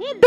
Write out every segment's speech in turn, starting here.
Um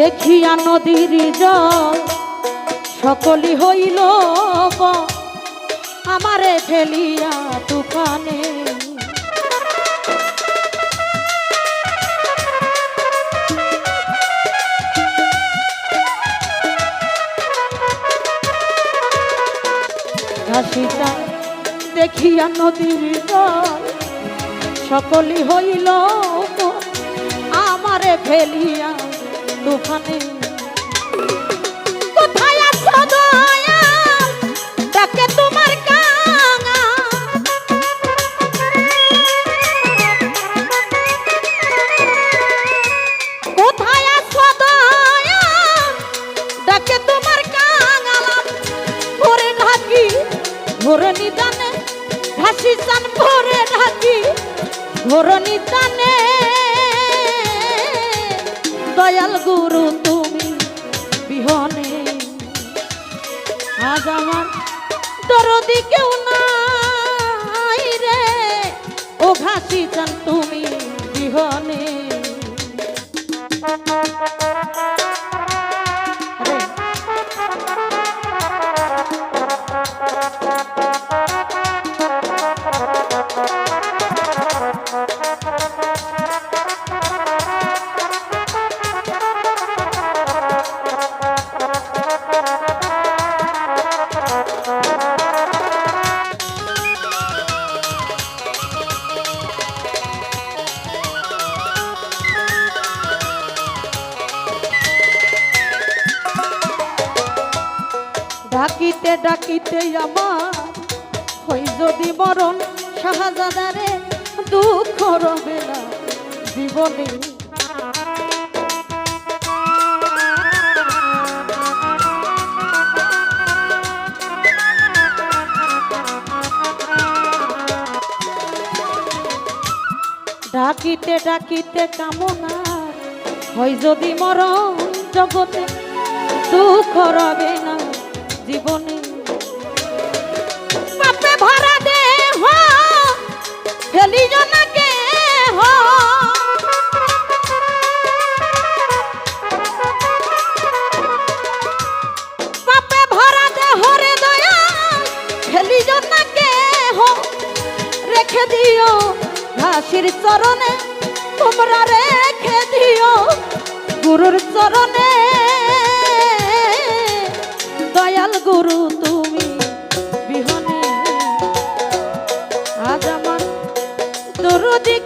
দেখিয়া নদীর জল সকলি হইল আমারে ফেলিয়া ঘাসিটা দেখিয়া নদীর সকলি হইল আমারে ফেলিয়া তুফানে ডাকে তোমার কাঙা ডাকে তোমার কাঙালাম ভরে ঢাকি ভরে নিদানে ঘাসি চান ভরে ঢাকি ভরে নিদানে। দয়াল গুরু, তুমি বিহনে। আজ আমার দরদি কেউ নাই রে। ও ঘাসি চান তুমি বিহনে। ডাকিতে ডাকিতে আমার হই যদি মরণ শাহজাদারে দুঃখ রবে না জীবনে। ডাকিতে ডাকিতে কামনা হয় যদি মরণ জগতে দুঃখ রবে জীবনে। পাপে ভরা দেহ ফেলি জনাকে হ পাপে ভরা দেহ রে দয়া ফেলি জনাকে হ রেখে দিও ঘাসির চরণে, তোমরা রেখে দিও গুরুর চরণে। গুরু তুমি বিহনে। আজ আমার দরদি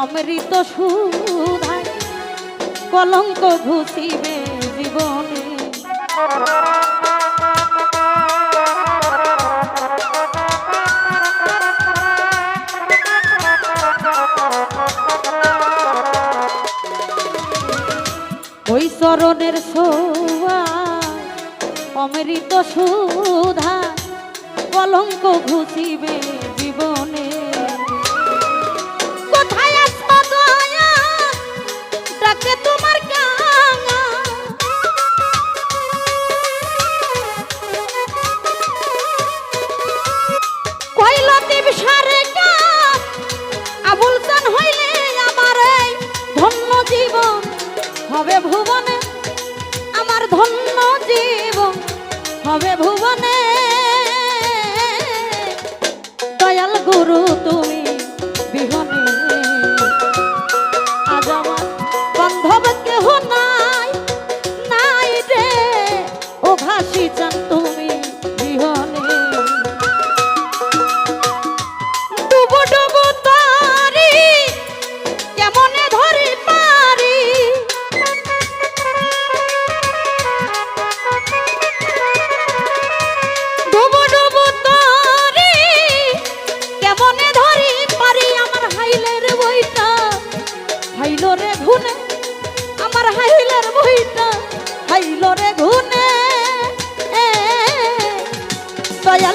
অমৃত সুধায় কলঙ্ক ঘুষিবে জীবনে। ওই চরণের ছোঁয়ায় অমৃত সুধা কলঙ্ক ঘুষিবে দয়াল তুমি?